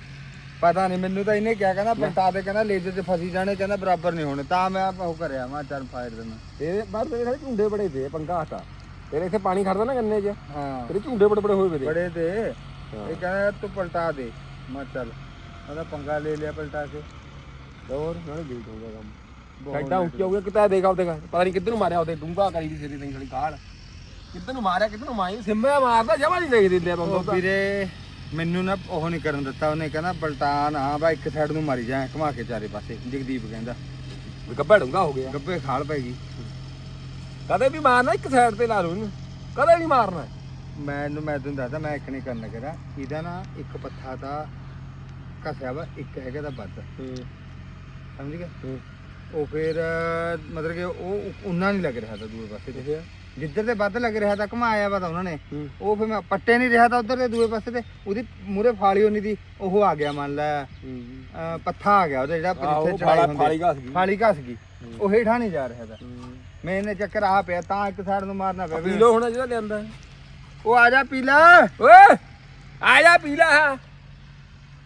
ਪਤਾ ਨਹੀਂ ਮੈਨੂੰ ਤਾਂ ਇਹਨੇ ਕਿਹਾ ਕਹਿੰਦਾ ਪਲਟਾ ਦੇ ਕਹਿੰਦਾ ਲੇਜ਼ਰ 'ਚ ਫਸੀ ਜਾਣੇ ਕਹਿੰਦਾ ਬਰਾਬਰ ਨਹੀਂ ਹੋਣੇ। ਤਾਂ ਮੈਂ ਉਹ ਕਰਿਆ ਮੈਂ ਚੱਲ ਫਾਇਰ ਦੇਣਾ ਤੇਰੇ ਬਾਹਰ ਤੇਰੇ ਸਾਰੇ ਝੁੰਡੇ ਬੜੇ ਤੇ ਪੰਗਾ ਹਟਾ। ਤੇਰੇ ਇੱਥੇ ਪਾਣੀ ਖੜਦਾ ਨਾ ਗੰਨੇ 'ਚ। ਹਾਂ। ਤੇਰੇ ਝੁੰਡੇ ਬੜੇ ਬੜੇ ਹੋਏ ਵੇ ਬੜੇ ਤੇ। ਇਹ ਕਹਿੰਦਾ ਤੂੰ ਪਲਟਾ ਦੇ। ਮੈਂ ਚੱਲ। ਉਹਦਾ ਪੰਗਾ ਲੈ ਲਿਆ ਪਲਟਾ ਕੇ। ਹੋਰ ਨਾਲੇ ਗੇਟ ਹੋ ਗਿਆ ਕੰਮ। ਐਡਾ ਉੱਚਾ ਹੋ ਗਿਆ ਕਿਤਾ ਦੇਗਾ ਉਹਦੇ ਪਤਾ ਨਹੀਂ ਕਿੱਧਰ ਨੂੰ ਮਾਰਿਆ ਉਹਦੇ ਡੂੰਗਾ ਕਰੀ ਦੀ ਸਿਰੇ ਨਹੀਂ ਖੜੀ ਕਾਲ ਕਿੱਧਰ ਨੂੰ ਮਾਰਿਆ ਕਿੱਧਰ ਨੂੰ ਮਾਈ ਸਿੰਮਿਆ ਮਾਰਦਾ ਜਮਾ ਨਹੀਂ ਦੇਖ ਦਿੰਦੇ ਆਪਾਂ ਉਹ ਵੀਰੇ ਮੈਨੂੰ ਨਾ ਉਹ ਨਹੀਂ ਕਰਨ ਦਿੱਤਾ। ਉਹਨੇ ਕਹਿੰਦਾ ਪਲਟਾ ਨਾ ਬਾ ਇੱਕ ਸਾਈਡ ਨੂੰ ਮਾਰੀ ਜਾ ਘੁਮਾ ਕੇ ਚਾਰੇ ਪਾਸੇ। ਜਗਦੀਪ ਕਹਿੰਦਾ। ਗੱਬਾ ਡੂੰਗਾ ਹੋ ਗਿਆ। ਗੱਬੇ ਖਾਲ ਪੈ ਗਈ। ਕਦੇ ਵੀ ਮਾਰਨਾ ਇੱਕ ਸਾਈਡ ਤੇ ਲਾ ਲਓ ਇਹਨੂੰ। ਕਦੇ ਨਹੀਂ ਮਾਰਨਾ। ਮੈਨੂੰ ਮੈਂ ਤੈਨੂੰ ਦੱਸਦਾ ਮੈਂ ਇੱਕ ਨਹੀਂ ਕਰਨਾ ਕਰਾ ਇਹਦਾ ਨਾ ਇੱਕ ਪੱਥਾ ਤਾਂ ਘਸਿਆ ਵਾ ਇੱਕ ਹੈਗਾ ਤਾਂ ਵੱਧ। ਸਮਝ ਗਿਆ ਹੂੰ। ਉਹ ਫਿਰ ਮਤਲਬ ਕਿ ਉਹ ਉਹਨਾਂ ਨਹੀਂ ਲੱਗ ਰਿਹਾ ਤਾਂ ਦੂਏ ਪਾਸੇ ਤੇ। ਜਿੱਧਰ ਤੇ ਵੱਧ ਲੱਗ ਰਿਹਾ ਤਾਂ ਘਮਾਇਆ ਵਾ ਤਾਂ ਉਹਨਾਂ ਨੇ। ਉਹ ਫਿਰ ਮੈਂ ਪੱਟੇ ਨਹੀਂ ਰਿਹਾ ਤਾਂ ਉਧਰ ਦੇ ਦੂਏ ਪਾਸੇ ਤੇ ਉਹਦੀ ਮੂਰੇ ਫਾਲੀ ਹੋਣੀ ਦੀ ਉਹ ਆ ਗਿਆ ਮੰਨ ਲੈ। ਪੱਥਾ ਆ ਗਿਆ ਉਹਦਾ ਜਿਹੜਾ ਜਿੱਥੇ ਚੜਾਈ ਹੁੰਦੀ ਫਾਲੀ ਘਸ ਗਈ। ਉਹ ਹੇਠਾਂ ਨਹੀਂ ਜਾ ਰਿਹਾ ਤਾਂ। ਮੈਂ ਇਹਨੇ ਚੱਕਰ ਆ ਪਿਆ ਤਾਂ ਇੱਕ ਸਾਈਡ ਨੂੰ ਮਾਰਨਾ ਪਿਆ ਪੀ ਵੀ। ਲੋ ਹੁਣ ਜਿਹੜਾ ਲਿਆਂਦਾ। ਉਹ ਆ ਜਾ ਪੀ ਲੈ ਓਏ! ਆ ਜਾ ਪੀ ਲੈ ਹਾਂ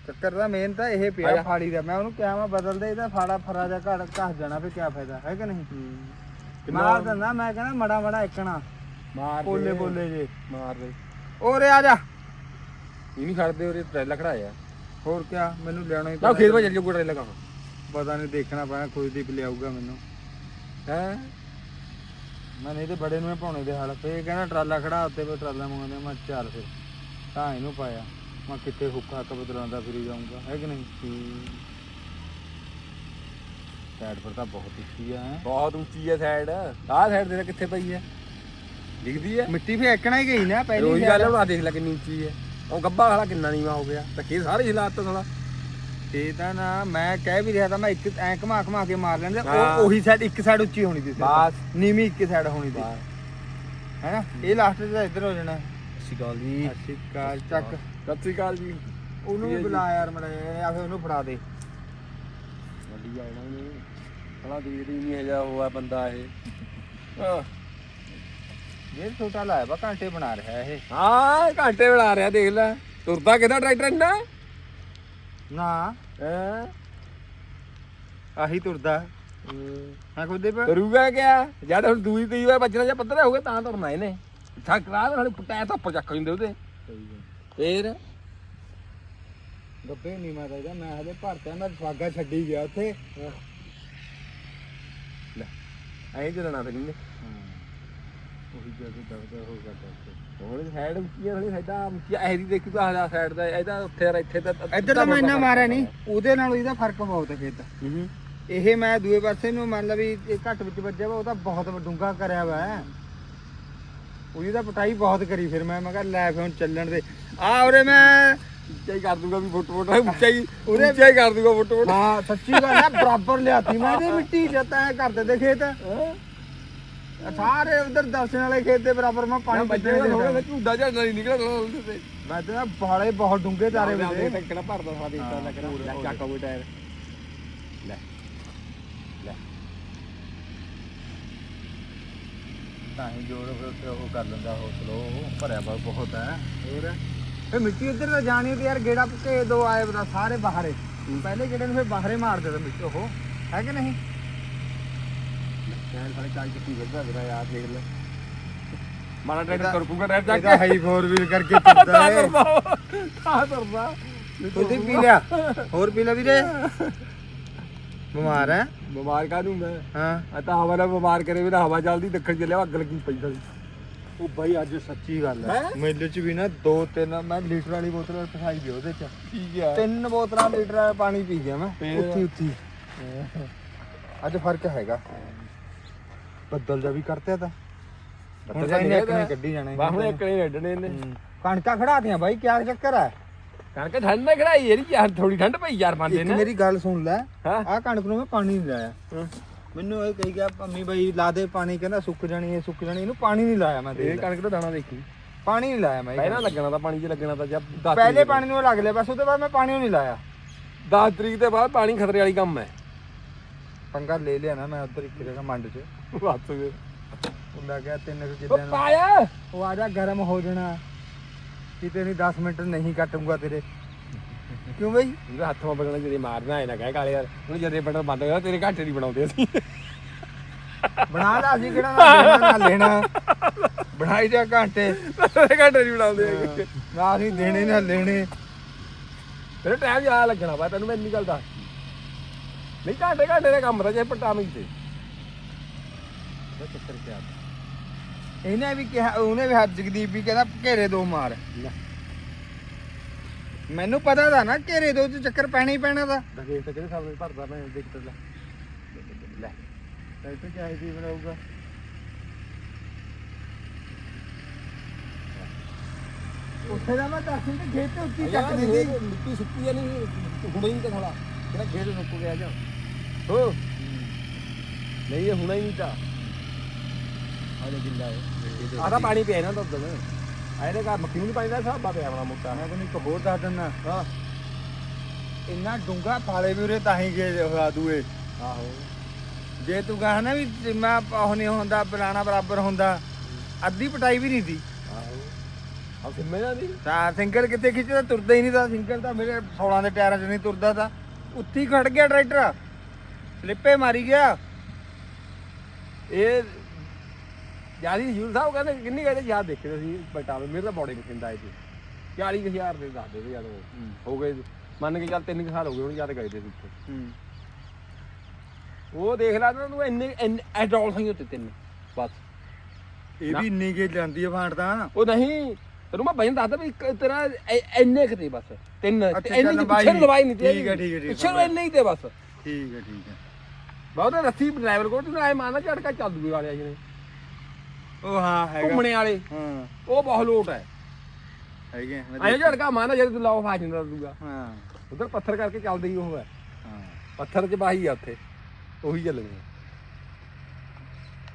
ਚੱਕਰ ਦਾ ਮੇਨ ਤਾਂ ਇਹ ਪਿਆ। ਫਾਲੀ ਦਾ। ਮੈਂ ਉਹਨੂੰ ਕਿਹਾ ਮੈਂ ਬਦਲ ਦੇ ਇਹਦਾ ਫਾੜਾ ਫਰਾ ਜਾ ਘੜ ਘਸ ਜਾਣਾ ਫੇ ਕੀ ਫਾਇਦਾ ਹੈ ਕਿ ਨਹੀਂ? ਮਾਰ ਦਿੰਦਾ ਮੈਂ ਕਹਿੰਦਾ ਮੜਾ ਮੜਾ ਇੱਕਣਾ। ਮਾਰ ਦੇ। ਬੋਲੇ ਬੋਲੇ ਜੇ। ਮਾਰ ਦੇ। ਓਰੇ ਆ ਜਾ। ਇਹ ਨਹੀਂ ਖੜਦੇ ਉਰੇ ਟ੍ਰੇਲਾ ਖੜਾਇਆ। ਹੋਰ ਕੀ ਮੈਨੂੰ ਲਿਆਉਣਾ ਹੀ ਨਾ ਖੇਤ ਵਿੱਚ ਚੱਲ ਟ੍ਰੇਲਾ ਕਾ ਪਤਾ ਨਹੀਂ ਦੇਖਣਾ ਪੈਣਾ ਕੋਈ ਦੀਪ ਲਿਆਊਗਾ ਮੈਨੂੰ। ਹੈ? ਮੈਂ ਨਹੀਂ ਤੇ ਬੜੇ ਨੂੰ ਪਾਉਣੇ ਦੇ ਹਾਲ। ਫੇ ਕਹਿੰਦਾ ਟਰਾਲਾ ਖੜਾ ਉੱਤੇ ਫੇ ਟਰਾਲਾ ਮੰਗਦੇ ਮੈਂ ਚੱਲ ਫਿਰ। ਤਾਂ ਇਹਨੂੰ ਪਾਇਆ। ਮੈਂ ਕਿੱਥੇ ਹੁੱਕਾ ਹੱਕ ਬਦਲਾਉਂਦਾ ਫਿਰੀ ਜਾਊਂਗਾ। ਹੈ ਕਿ ਨਹੀਂ? ਸਾਈਡ ਪਰ ਤਾਂ ਬਹੁਤ ਉੱਚੀ ਆ ਹੈਂ। ਬਹੁਤ ਉੱਚੀ ਹੈ ਸਾਈਡ ਆਹ ਸਾਈਡ ਦੇ ਕਿੱਥੇ ਪਈ ਹੈ ਦਿਖਦੀ ਹੈ ਮਿੱਟੀ ਫੇ ਇੱਕਣਾ ਹੀ ਗਈ ਨਾ ਪਹਿਲੀ ਉਹੀ ਗੱਲ ਬਣਾ ਦੇਖ ਲੈ ਕਿੰਨੀ ਉੱਚੀ ਹੈ ਉਹ ਗੱਬਾ ਵਾਲਾ ਕਿੰਨਾ ਨੀਵਾ ਹੋ ਗਿਆ। ਤਾਂ ਕੀ ਸਾਰੇ ਹਿਲਾਤ ਸਾਲਾ। ਤੇ ਤਾਂ ਨਾ ਮੈਂ ਕਹਿ ਵੀ ਰਿਹਾ ਤਾਂ ਮੈਂ ਇੱਕ ਐ ਘਮਾ ਘਮਾ ਕੇ ਮਾਰ ਲੈਂਦੇ। ਹਾਂ। ਉਹ ਉਹੀ ਸਾਈਡ ਇੱਕ ਸਾਈਡ ਉੱਚੀ ਹੋਣੀ ਸੀ ਸਿਰਫ। ਬਸ। ਨੀਵੀਂ ਇੱਕ ਸਾਈਡ ਹੋਣੀ ਸੀ। ਹੈਨਾ ਇਹ ਲਾਸਟ ਤੇ ਇੱਧਰ ਹੋ ਜਾਣਾ। ਜੀ। ਸਤਿ ਸ਼੍ਰੀ ਅਕਾਲ। ਚੱਕ। ਸਤਿ ਸ੍ਰੀ ਅਕਾਲ ਜੀ। ਉਹਨੂੰ ਵੀ ਬੁਲਾ ਯਾਰ ਮੜਾ ਆ ਫੇ ਉਹਨੂੰ ਫੜਾ ਦੇ। ਵੱਡੀ ਆਉਣਾ ਨਹੀਂ ਸਾਲਾ ਦੇਖਦੀ ਨਹੀਂ ਹੈ ਜਾ ਹੋਆ ਬੰਦਾ ਇਹ। ਆਹ, ਇਹ ਛੋਟਾ ਲਾਇਆ ਵਾ ਘੰਟੇ ਬਣਾ ਰਿਹਾ ਇਹ। ਹਾਂ ਘੰਟੇ ਬਣਾ ਰਿਹਾ ਦੇਖ ਲੈ। ਤੁਰਦਾ ਕਿਦਾਂ ਟਰੈਕਟਰ ਇੰਨਾ? ਨਾ। ਹੈ? ਆਹੀ ਤੁਰਦਾ। ਹਾਂ ਖੁਦੇ ਪਰ ਕਰੂਗਾ ਕਿਆ ਜਦ ਹੁਣ ਦੂਈ ਤੀਈ ਵਾਰ ਵੱਜਣਾ ਜਾਂ ਪੱਧਰਾ ਹੋਊਗਾ ਤਾਂ ਤੁਰਨਾ ਇਹਨੇ। ਥੱਕ ਰਾਤ ਨਾਲ ਪਟਾਇਆ ਤਾਂ ਉੱਪਰ ਚੱਕ ਜਾਂਦੇ ਉਹਦੇ। ਫੇਰ? ਗੱਬੇ ਨਹੀਂ ਮਾਰਦਾ ਇਹਦਾ ਮੈਂ ਹਲੇ ਭਰਤਾ ਮੈਂ ਸਵਾਗਾ ਛੱਡੀ ਗਿਆ ਉੱਥੇ। ਐਂ ਚੱਲਣਾ ਫਿਰ ਇਹਨੇ। ਉਹੀ ਜਦੋਂ ਦਰਦ ਹੋ ਕਰਦਾ ਹੁਣ ਸਾਈਡ ਉੱਚੀ ਥੋੜੀ ਸਾਡਾ ਉੱਚੀ ਐ ਦੀ ਦੇਖੀ ਤਾਂ ਆਹ ਸਾਈਡ ਦਾ ਇਹਦਾ ਉੱਥੇ ਯਾਰ ਇੱਥੇ ਤਾਂ ਇੱਧਰ ਤਾਂ ਮੈਂ ਇੰਨਾ ਮਾਰਿਆ ਨਹੀਂ ਉਹਦੇ ਨਾਲ ਇਹਦਾ ਫ਼ਰਕ ਬਹੁਤ ਹੈ ਖੇਤ ਹੂੰ ਇਹ ਮੈਂ ਦੂਏ ਪਾਸੇ ਨੂੰ ਮੰਨ ਲਾ ਵੀ ਇਹ ਘੱਟ ਵਿੱਚ ਵੱਜਿਆ ਵਾ ਉਹ ਤਾਂ ਬਹੁਤ ਡੂੰਘਾ ਕਰਿਆ ਵਾ। ਉਹਦੀ ਤਾਂ ਪਟਾਈ ਬਹੁਤ ਕਰੀ ਫਿਰ ਮੈਂ ਮੈਂ ਕਿਹਾ ਲੈ ਫਿਰ ਹੁਣ ਚੱਲਣ ਦੇ। ਆ ਉਰੇ ਮੈਂ ਉੱਚਾ ਹੀ ਕਰ ਦੂੰਗਾ ਵੀ ਫੁੱਟ ਫੁੱਟ ਉੱਚਾ ਹੀ ਉੱਚਾ ਹੀ ਕਰ ਦੂੰਗਾ ਫੁੱਟ ਫੁੱਟ। ਹਾਂ ਸੱਚੀ ਗੱਲ ਹੈ ਬਰਾਬਰ ਲਿਆਤੀ ਮੈਂ ਇਹਦੇ ਮਿੱਟੀ ਜੱਤਾ ਹੈ ਕਰਦੇ ਦੇ ਖੇਤ। ਸਾਰੇ ਉਧਰ ਦਰਸ਼ਨ ਵਾਲੇ ਖੇਤ ਦੇ ਬਰਾਬਰ ਮੈਂ ਪਾਣੀ ਬੱਜੇ ਬੱਜੇ ਹੋ ਗਿਆ ਝੂਡਾ ਝਾੜਾ ਨਹੀਂ ਨਿਕਲਦਾ ਉਹਦੇ ਤੇ ਮੈਂ ਤਾਂ ਬਾਲੇ ਬਹੁਤ ਡੂੰਘੇ ਤਾਰੇ ਵਿੱਚ ਕਿਹੜਾ ਭਰਦਾ ਸਾਡਾ ਦੇਖਦਾ ਲੱਗ ਰਿਹਾ ਲੈ ਚੱਕ ਕੋਈ ਟਾਇਰ। ਲੈ ਲੈ। ਤਾਂ ਹੀ ਜੋੜ ਫਿਰ ਉਹ ਕਰ ਲੈਂਦਾ ਉਹ ਸਲੋ ਭਰਿਆ ਬਹੁਤ ਹੈ। ਹੋਰ? ਇਹ ਮਿੱਟੀ ਉੱਧਰ ਤਾਂ ਜਾਣੀ ਤੇ ਯਾਰ ਗੇੜਾ ਭੁੱਕੇ ਦੋ ਆਏ ਬਤਾ ਸਾਰੇ ਬਾਹਰੇ। ਪਹਿਲੇ ਗੇੜੇ ਨੂੰ ਫਿਰ ਬਾਹਰੇ ਮਾਰਦੇ ਤਾਂ ਮਿੱਟੀ ਉਹ ਹੈ ਕਿ ਨਹੀਂ? ਕਹਿਣ ਸਾਲੇ ਚਾਈ ਚੱਕੀ ਫਿਰਦਾ ਮੇਰਾ ਯਾਰ ਦੇਖ ਲੈ। ਮਾੜਾ ਟਰੈਕਟਰ ਕਰ ਪੂਗਾ ਟਾਇਰ ਚੱਕ ਇਹਦਾ ਹਾਈ ਫੋਰ ਵੀਲ ਕਰਕੇ ਤੁਰਦਾ ਤਾਂ ਹੈ ਤਾਂ ਕਰਦਾ ਤੁਸੀਂ ਪੀ ਲਿਆ। ਹੋਰ ਪੀ ਲਿਆ ਵੀਰੇ? ਬਿਮਾਰ ਹੈ ਬਿਮਾਰ ਕਾਹਨੂੰ ਮੈਂ? ਹਾਂ। ਆ ਤਾਂ ਹਵਾ ਨਾਲ ਬਿਮਾਰ ਕਰੇ ਵੀ ਹਵਾ ਚੱਲਦੀ ਦੱਖਣ ਚੱਲਿਆ ਅੱਗ ਲੱਗੀ ਪਈ ਸਾਲੀ। ਉਹ ਬਾਈ ਅੱਜ ਸੱਚੀ ਗੱਲ ਹੈ। ਹੈਂ? ਮੇਲੇ 'ਚ ਵੀ ਨਾ ਦੋ ਤਿੰਨ ਮੈਂ ਲੀਟਰ ਵਾਲੀ ਬੋਤਲ ਪਸਾਈ ਦੀ ਉਹਦੇ 'ਚ। ਠੀਕ ਤਿੰਨ ਬੋਤਲਾਂ ਲੀਟਰ ਪਾਣੀ ਪੀ ਗਿਆ ਮੈਂ। ਫੇਰ? ਉੱਥੀ ਉੱਥੀ ਅੱਜ ਫ਼ਰਕ ਹੈਗਾ। ਬੱਦਲ ਜਾ ਵੀ ਕਰਤਿਆ ਤਾਂ। ਹੁਣ ਤਾਂ ਇਹਨੇ। ਇੱਕ ਕੱਢੀ ਜਾਣਾ ਬਾਹਣੇ ਇੱਕਣੇ ਰੱਡਣੇ ਨੇ। ਕਣਕਾਂ ਖੜਾਤੀਆਂ ਬਾਈ ਕਿਆ ਚੱਕਰ ਹੈ? ਕਣਕ ਠੰਡ ਨਾ ਖੜਾਈ ਯਾਰ ਯਾਰ ਥੋੜੀ ਠੰਡ ਪਈ ਯਾਰ ਇੱਕ ਦਿਨ ਮੇਰੀ ਗੱਲ ਸੁਣ ਲੈ। ਹਾਂ। ਆਹ ਕਣਕ ਨੂੰ ਮੈਂ ਪਾਣੀ ਨਹੀਂ ਲਾਇਆ। ਹਾਂ। ਮੈਨੂੰ ਇਹ ਕਹੀ ਗਿਆ ਪੰਮੀ ਬਾਈ ਲਾ ਦੇ ਪਾਣੀ ਕਹਿੰਦਾ ਸੁੱਕ ਜਾਣੀ ਹੈ ਸੁੱਕ ਜਾਣੀ ਇਹਨੂੰ ਪਾਣੀ ਨਹੀਂ ਲਾਇਆ ਮੈਂ ਇਹ ਦੇਖ ਲੈ। ਕਣਕ ਦਾ ਦਾਣਾ ਦੇਖੀ। ਪਾਣੀ ਨਹੀਂ ਲਾਇਆ ਮੈਂ ਪਹਿਲਾਂ ਲੱਗਣਾ ਤਾਂ ਪਾਣੀ 'ਚ ਲੱਗਣਾ ਤਾਂ ਜਦ 10 ਪਹਿਲੇ ਪਾਣੀ ਨੂੰ ਲੱਗ ਲਿਆ ਬਸ ਉਹਦੇ ਬਾਅਦ ਮੈਂ ਪਾਣੀ ਨਹੀਂ ਲਾਇਆ। 10 ਤਰੀਕ ਦੇ ਬਾਅਦ ਪਾਣੀ ਖਤਰੇ ਵਾਲੀ ਕੰਮ ਹੈ। ਪੰਗਾ ਲੈ ਲਿਆ ਨਾ ਮੈਂ ਉੱਧਰ ਇੱਕ ਜਗ੍ਹਾ ਮੰਡ 'ਚ। ਬਸ ਉਹ ਲੱਗ ਗਿਆ ਤਿੰਨ ਕੁ ਉਹ ਕਿੱਲੇ ਨੂੰ ਪਾਇਆ। ਉਹ ਆ ਜਾ ਗਰਮ ਹੋ ਜਾਣਾ। ਕਿਤੇ ਨਹੀਂ 10 ਮਿੰਟ ਨਹੀਂ ਕੱਟੂਗਾ ਤੇਰੇ। ਕਿਉਂ ਬਈ? ਇਹਦੇ ਹੱਥੋਂ ਬਗਣਾ ਜਿਹੜੇ ਮਾਰਨਾ ਹੈ ਨਾ ਕਹਿ ਕਾਲੇ ਯਾਰ ਉਹਨੂੰ ਜਦੇ ਬਟਨ ਬੰਦ ਕਰ ਤੇਰੇ ਘਾਟੇ ਨਹੀਂ ਬਣਾਉਂਦੇ ਅਸੀਂ। ਬਣਾ ਲਾ ਅਸੀਂ ਕਿਹੜਾ ਨਾ ਦੇਣਾ ਨਾ ਲੈਣਾ। ਬਣਾਈ ਜਾ ਘੰਟੇ। ਤੇਰੇ ਘਾਟੇ ਨਹੀਂ ਬਣਾਉਂਦੇ ਹੈਗੇ। ਨਾ ਅਸੀਂ ਦੇਣੇ ਨਾ ਲੈਣੇ। ਤੇਰੇ ਟਾਈਮ ਜ਼ਿਆਦਾ ਲੱਗਣਾ ਵਾ ਤੈਨੂੰ ਮੈਂ ਇੰਨੀ ਗੱਲ ਦੱਸ ਨਹੀਂ ਘਾਟੇ ਘਾਟੇ ਦਾ ਕੰਮ ਤਾਂ ਜੇ ਪਟਾਵੀਂ ਤੇ। ਚੱਕਰ ਕਿਆ ਇਹਨੇ ਵੀ ਕਿਹਾ ਉਹਨੇ ਵੀ ਹੱਥ ਜਗਦੀਪ ਵੀ ਕਹਿੰਦਾ ਘੇਰੇ ਦੋ ਮਾਰ। ਲੈ। ਮੈਨੂੰ ਪਤਾ ਦਾ ਨਾ ਘੇਰੇ ਦੋ ਚ ਚੱਕਰ ਪੈਣਾ ਹੀ ਪੈਣਾ ਦਾ ਦੇਖ ਤਾਂ ਕਿਹਦੇ ਸਾਹਮਣੇ ਭਰਦਾ ਮੈਂ ਦੇਖ ਤੇ ਲੈ। ਲੈ। ਟਰੈਕਟਰ ਕਿਹਾ ਜੀ ਬਣਾਊਗਾ ਉੱਥੇ ਦਾ ਮੈਂ ਦਰਸ਼ਨ ਤੇ ਖੇਤ ਤੇ ਉੱਤੀ ਚੱਕ ਦਿੰਦੀ ਮਿੱਟੀ ਸੁੱਕੀ ਆ ਨਹੀਂ ਹੁਣੇ ਹੀ ਤਾਂ ਥੋੜਾ ਕਿਹੜਾ ਖੇਤ ਸੁੱਕ ਗਿਆ ਜਾਂ। ਹੋ। ਨਹੀਂ ਇਹ ਹੁਣਾ ਹੀ ਤਾਂ। ਆਲੇ ਗਿੱਲਾ ਹੈ। ਆਦਾ ਪਾਣੀ ਪਿਆ ਨਾ ਦੁੱਧ में ਆਇਰੇ ਘਰ ਮੱਕੀ ਨਹੀਂ ਪਾਣੀ ਦਾ ਸਾਬਾ ਪਿਆ ਆਪਣਾ ਮੁੱਕਾ ਮੈਂ ਤੈਨੂੰ ਇੱਕ ਹੋਰ ਦੱਸ ਦਿੰਦਾ। ਹਾਂ। ਇੰਨਾ ਡੂੰਗਾ ਥਾਲੇ ਵੀ ਉਰੇ ਤਾਂ ਹੀ ਗਏ ਹੋਆ ਦੂਏ ਆਹੋ। ਜੇ ਤੂੰ ਕਹਾਂ ਨਾ ਵੀ ਮੈਂ ਉਹ ਨਹੀਂ ਹੁੰਦਾ ਬਲਾਣਾ ਬਰਾਬਰ ਹੁੰਦਾ ਅੱਧੀ ਪਟਾਈ ਵੀ ਨਹੀਂ ਦੀ। ਆਹੋ। ਆ ਸਿੰਮੇ ਦੀ ਤਾਂ ਸਿੰਗਲ ਕਿੱਥੇ ਖਿੱਚਦਾ ਤੁਰਦਾ ਹੀ ਨਹੀਂ ਤਾਂ ਸਿੰਗਲ ਤਾਂ ਮੇਰੇ 16 ਦੇ ਟਾਇਰਾਂ 'ਚ ਨਹੀਂ ਤੁਰਦਾ ਤਾਂ। ਉੱਤੀ ਖੜ ਗਿਆ ਟਰੈਕਟਰ। ਸਲਿੱਪੇ ਮਾਰੀ ਗਿਆ। ਇਹ ਯਾਰੀ ਹਜੂਰ ਸਾਹਿਬ ਕਹਿੰਦੇ ਕਿੰਨੀ ਕਹਿੰਦੇ ਯਾਦ ਦੇਖੇ ਸੀ ਬਟਾਵੇ ਮੇਰੇ ਤਾਂ ਬੋਡੀ ਮਸ਼ੀਨ ਦਾ ਆਏ ਸੀ 40000 ਦੇ ਦੱਸਦੇ ਸੀ ਜਦੋਂ ਹੋ। ਗਏ। ਮੰਨ ਕੇ ਚੱਲ 3 ਸਾਲ ਹੋ ਗਏ ਹੁਣ ਜਦ ਗਏ ਤੇ ਸੀ ਉੱਥੇ ਉਹ ਦੇਖ ਲਾ ਨਾ ਤੂੰ ਇੰਨੇ ਐਡੋਲ ਸਹੀ ਉੱਤੇ ਤਿੰਨ। ਬਸ। ਇਹ ਵੀ ਇੰਨੀ ਕੇ ਜਾਂਦੀ ਆ ਫਾਂਟ ਤਾਂ। ਉਹ ਨਹੀਂ ਤੈਨੂੰ ਮੈਂ ਭਜਨ ਦੱਸਦਾ ਵੀ ਇੱਕ ਤੇਰਾ ਐ- ਇੰਨੇ ਕੁ ਤੇ ਬਸ। ਤਿੰਨ ਅੱਛਾ, ਇੰਨੀ ਕੁ ਪਿੱਛੇ। ਲਵਾਈ ਨਹੀਂ ਤੇ ਠੀਕ ਹੈ, ਠੀਕ ਹੈ, ਠੀਕ ਹੈ, ਪਿੱਛੇ ਨੂੰ ਇੰਨੇ ਹੀ ਤੇ ਬਸ। ਠੀਕ ਹੈ ਠੀਕ ਹੈ ਬਹੁਤ ਰੱਸੀ ਡਰਾਈਵਰ ਕੋਲ ਤੂੰ ਆਏ ਮਾਰਨਾ ਝਟਕਾ ਚੱਲ ਦੂਗੇ ਵਾਲੇ ਆ ਜਿਹੜੇ ਉਹ ਹਾਂ ਹੈਗਾ। ਘੁੰਮਣੇ ਵਾਲੇ। ਹਾਂ। ਉਹ ਬਹੁਤ ਲੋਟ ਹੈ। ਹੈਗੇ ਮੈਂ ਐਂ ਝਟਕਾ ਮਾਰਨਾ ਜਦ ਤੂੰ ਲਾਓ ਫਾ ਜਾਂਦਾ ਦੂਗਾ। ਹਾਂ। ਉਧਰ ਪੱਥਰ ਕਰਕੇ ਚੱਲਦੇ ਹੀ ਉਹ ਹੈ। ਹਾਂ। ਪੱਥਰ 'ਚ ਬਾਹੀ ਆ ਉੱਥੇ। ਉਹੀ ਚੱਲਣੀ